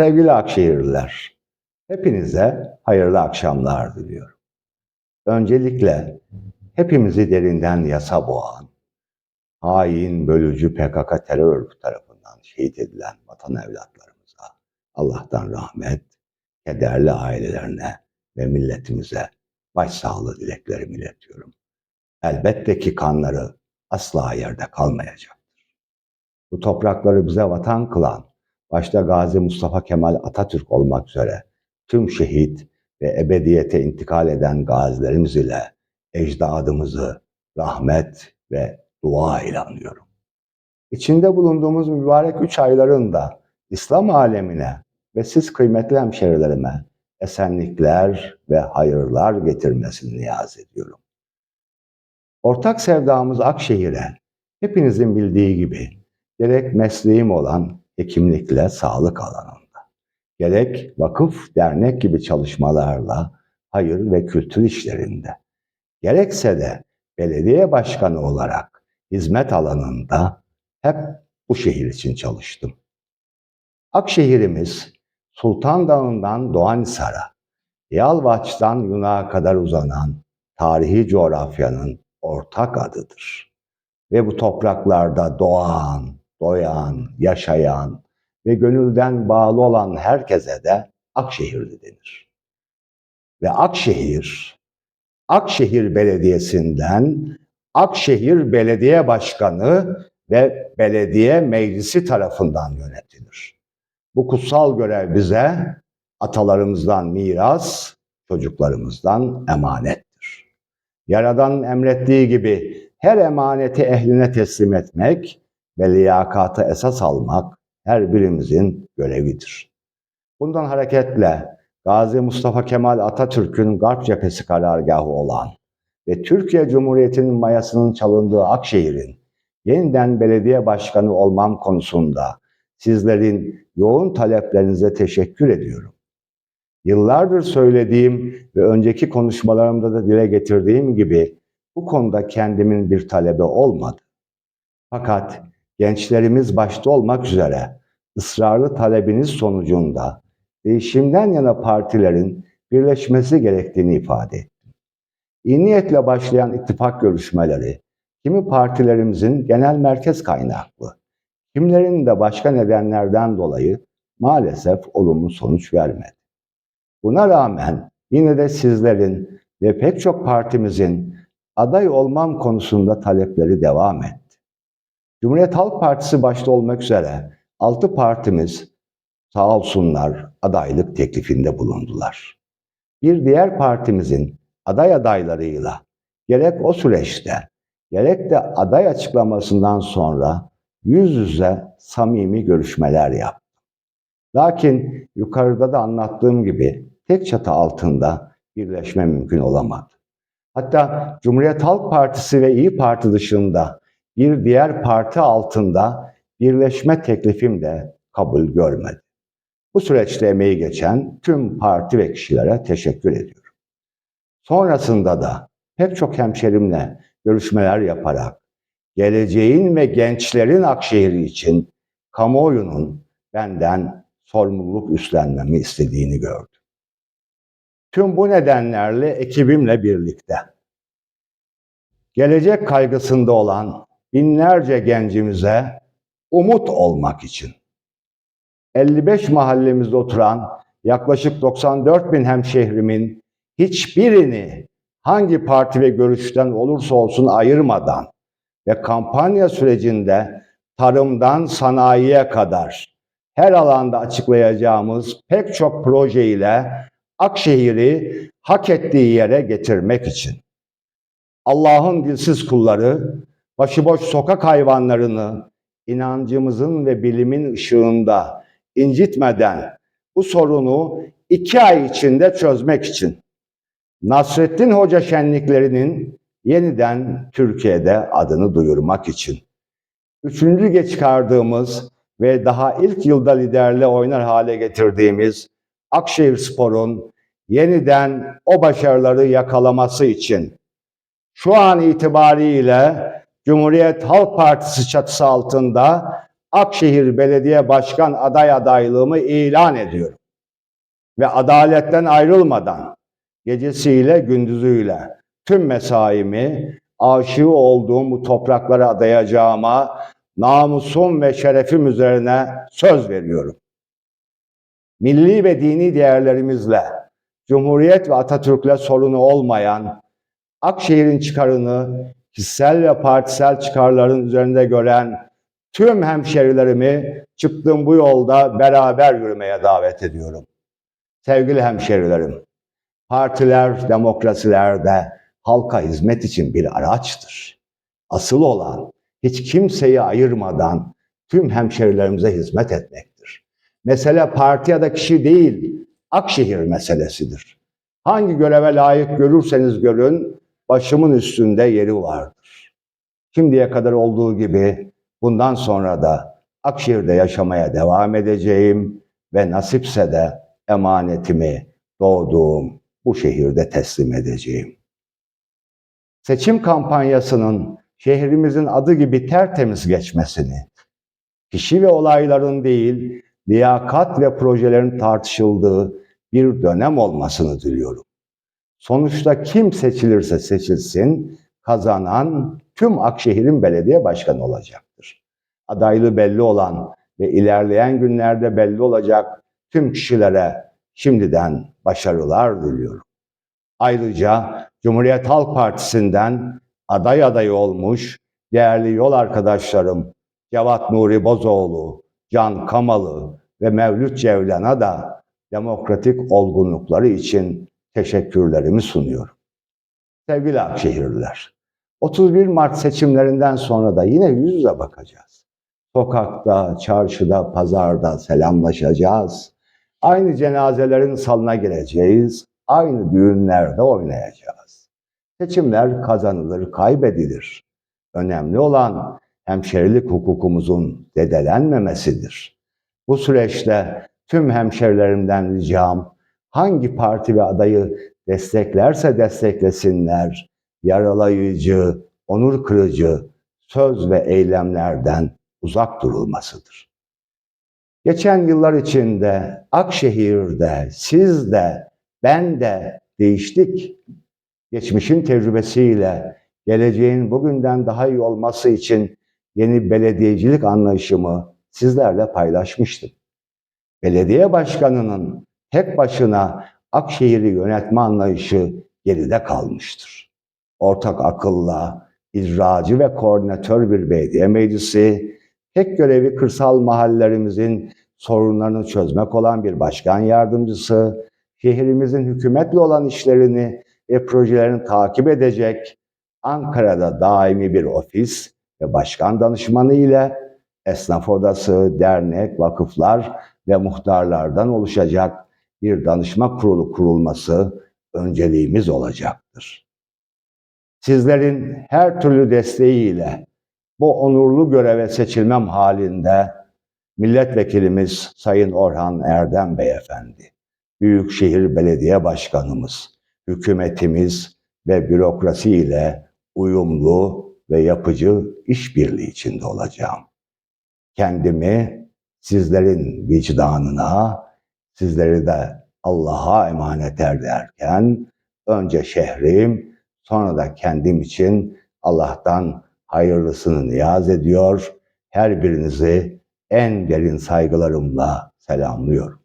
Sevgili Akşehirliler, hepinize hayırlı akşamlar diliyorum. Öncelikle hepimizi derinden yasa boğan, hain, bölücü PKK terör örgütü tarafından şehit edilen vatan evlatlarımıza Allah'tan rahmet, kederli ailelerine ve milletimize başsağlığı dileklerimi iletiyorum. Elbette ki kanları asla yerde kalmayacaktır. Bu toprakları bize vatan kılan, başta Gazi Mustafa Kemal Atatürk olmak üzere tüm şehit ve ebediyete intikal eden gazilerimiz ile ecdadımızı rahmet ve dua ile anıyorum. İçinde bulunduğumuz mübarek üç ayların da İslam alemine ve siz kıymetli hemşerilerime esenlikler ve hayırlar getirmesini niyaz ediyorum. Ortak sevdamız Akşehir'e hepinizin bildiği gibi gerek mesleğim olan hekimlikle sağlık alanında, gerek vakıf, dernek gibi çalışmalarla hayır ve kültür işlerinde, gerekse de belediye başkanı olarak hizmet alanında hep bu şehir için çalıştım. Akşehirimiz Sultan Dağı'ndan Doğanhisar'a, Yalvaç'tan Yunak'a kadar uzanan tarihi coğrafyanın ortak adıdır. Ve bu topraklarda doğan, doyan, yaşayan ve gönülden bağlı olan herkese de Akşehirli denir. Ve Akşehir, Akşehir Belediyesi'nden Akşehir Belediye Başkanı ve Belediye Meclisi tarafından yönetilir. Bu kutsal görev bize atalarımızdan miras, çocuklarımızdan emanettir. Yaradan emrettiği gibi her emaneti ehline teslim etmek ve liyakatı esas almak her birimizin görevidir. Bundan hareketle Gazi Mustafa Kemal Atatürk'ün Garp Cephesi karargahı olan ve Türkiye Cumhuriyeti'nin mayasının çalındığı Akşehir'in yeniden belediye başkanı olmam konusunda sizlerin yoğun taleplerinize teşekkür ediyorum. Yıllardır söylediğim ve önceki konuşmalarımda da dile getirdiğim gibi bu konuda kendimin bir talebi olmadı. Fakat gençlerimiz başta olmak üzere ısrarlı talebiniz sonucunda değişimden yana partilerin birleşmesi gerektiğini ifade ettim. İyi niyetle başlayan ittifak görüşmeleri, kimi partilerimizin genel merkez kaynaklı, kimilerinin de başka nedenlerden dolayı maalesef olumlu sonuç vermedi. Buna rağmen yine de sizlerin ve pek çok partimizin aday olmam konusunda talepleri devam etti. Cumhuriyet Halk Partisi başta olmak üzere altı partimiz sağ olsunlar adaylık teklifinde bulundular. Bir diğer partimizin aday adaylarıyla gerek o süreçte gerek de aday açıklamasından sonra yüz yüze samimi görüşmeler yaptı. Lakin yukarıda da anlattığım gibi tek çatı altında birleşme mümkün olamadı. Hatta Cumhuriyet Halk Partisi ve İyi Parti dışında bir diğer parti altında birleşme teklifim de kabul görmedi. Bu süreçte emeği geçen tüm parti ve kişilere teşekkür ediyorum. Sonrasında da pek çok hemşerimle görüşmeler yaparak geleceğin ve gençlerin Akşehir'i için kamuoyunun benden sorumluluk üstlenmemi istediğini gördüm. Tüm bu nedenlerle ekibimle birlikte gelecek kaygısında olan binlerce gencimize umut olmak için 55 mahallemizde oturan yaklaşık 94 bin hemşehrimin hiçbirini hangi parti ve görüşten olursa olsun ayırmadan ve kampanya sürecinde tarımdan sanayiye kadar her alanda açıklayacağımız pek çok proje ile Akşehir'i hak ettiği yere getirmek için. Allah'ın dilsiz kulları, başıboş sokak hayvanlarını inancımızın ve bilimin ışığında incitmeden bu sorunu iki ay içinde çözmek için Nasrettin Hoca şenliklerinin yeniden Türkiye'de adını duyurmak için. Üçüncü geç çıkardığımız ve daha ilk yılda liderle oynar hale getirdiğimiz Akşehir Spor'un yeniden o başarıları yakalaması için şu an itibariyle Cumhuriyet Halk Partisi çatısı altında Akşehir Belediye Başkan aday adaylığımı ilan ediyorum. Ve adaletten ayrılmadan gecesiyle gündüzüyle tüm mesaimi aşığı olduğum bu topraklara adayacağıma namusum ve şerefim üzerine söz veriyorum. Milli ve dini değerlerimizle, Cumhuriyet ve Atatürk'le sorunu olmayan, Akşehir'in çıkarını kişisel ve partisel çıkarların üzerinde gören tüm hemşerilerimi çıktığım bu yolda beraber yürümeye davet ediyorum. Sevgili hemşerilerim, partiler demokrasilerde halka hizmet için bir araçtır. Asıl olan hiç kimseyi ayırmadan tüm hemşerilerimize hizmet etmektir. Mesele parti ya da kişi değil, Akşehir meselesidir. Hangi göreve layık görürseniz görün, başımın üstünde yeri vardır. Şimdiye kadar olduğu gibi bundan sonra da Akşehir'de yaşamaya devam edeceğim ve nasipse de emanetimi doğduğum bu şehirde teslim edeceğim. Seçim kampanyasının şehrimizin adı gibi tertemiz geçmesini, kişi ve olayların değil, liyakat ve projelerin tartışıldığı bir dönem olmasını diliyorum. Sonuçta kim seçilirse seçilsin, kazanan tüm Akşehir'in belediye başkanı olacaktır. Adaylığı belli olan ve ilerleyen günlerde belli olacak tüm kişilere şimdiden başarılar diliyorum. Ayrıca Cumhuriyet Halk Partisi'nden aday adayı olmuş değerli yol arkadaşlarım Cevat Nuri Bozoğlu, Can Kamalı ve Mevlüt Cevlan'a da demokratik olgunlukları için teşekkürlerimi sunuyorum. Sevgili Akşehirliler, 31 Mart seçimlerinden sonra da yine yüz yüze bakacağız. Sokakta, çarşıda, pazarda selamlaşacağız. Aynı cenazelerin salına gireceğiz. Aynı düğünlerde oynayacağız. Seçimler kazanılır, kaybedilir. Önemli olan hemşerilik hukukumuzun dedelenmemesidir. Bu süreçte tüm hemşerilerimden ricam hangi parti ve adayı desteklerse desteklesinler, yaralayıcı, onur kırıcı söz ve eylemlerden uzak durulmasıdır. Geçen yıllar içinde Akşehir'de, siz de, ben de değiştik. Geçmişin tecrübesiyle geleceğin bugünden daha iyi olması için yeni belediyecilik anlayışımı sizlerle paylaşmıştım. Belediye başkanının tek başına Akşehir'i yönetme anlayışı geride kalmıştır. Ortak akılla, icracı ve koordinatör bir belediye meclisi, tek görevi kırsal mahallelerimizin sorunlarını çözmek olan bir başkan yardımcısı, şehrimizin hükümetle olan işlerini ve projelerini takip edecek, Ankara'da daimi bir ofis ve başkan danışmanı ile esnaf odası, dernek, vakıflar ve muhtarlardan oluşacak bir danışma kurulu kurulması önceliğimiz olacaktır. Sizlerin her türlü desteğiyle bu onurlu göreve seçilmem halinde milletvekilimiz Sayın Orhan Erdem Beyefendi, Büyükşehir Belediye Başkanımız, hükümetimiz ve bürokrasi ile uyumlu ve yapıcı işbirliği içinde olacağım. Kendimi sizlerin vicdanına, sizleri de Allah'a emanet ederken önce şehrim, sonra da kendim için Allah'tan hayırlısını niyaz ediyor. Her birinizi en derin saygılarımla selamlıyorum.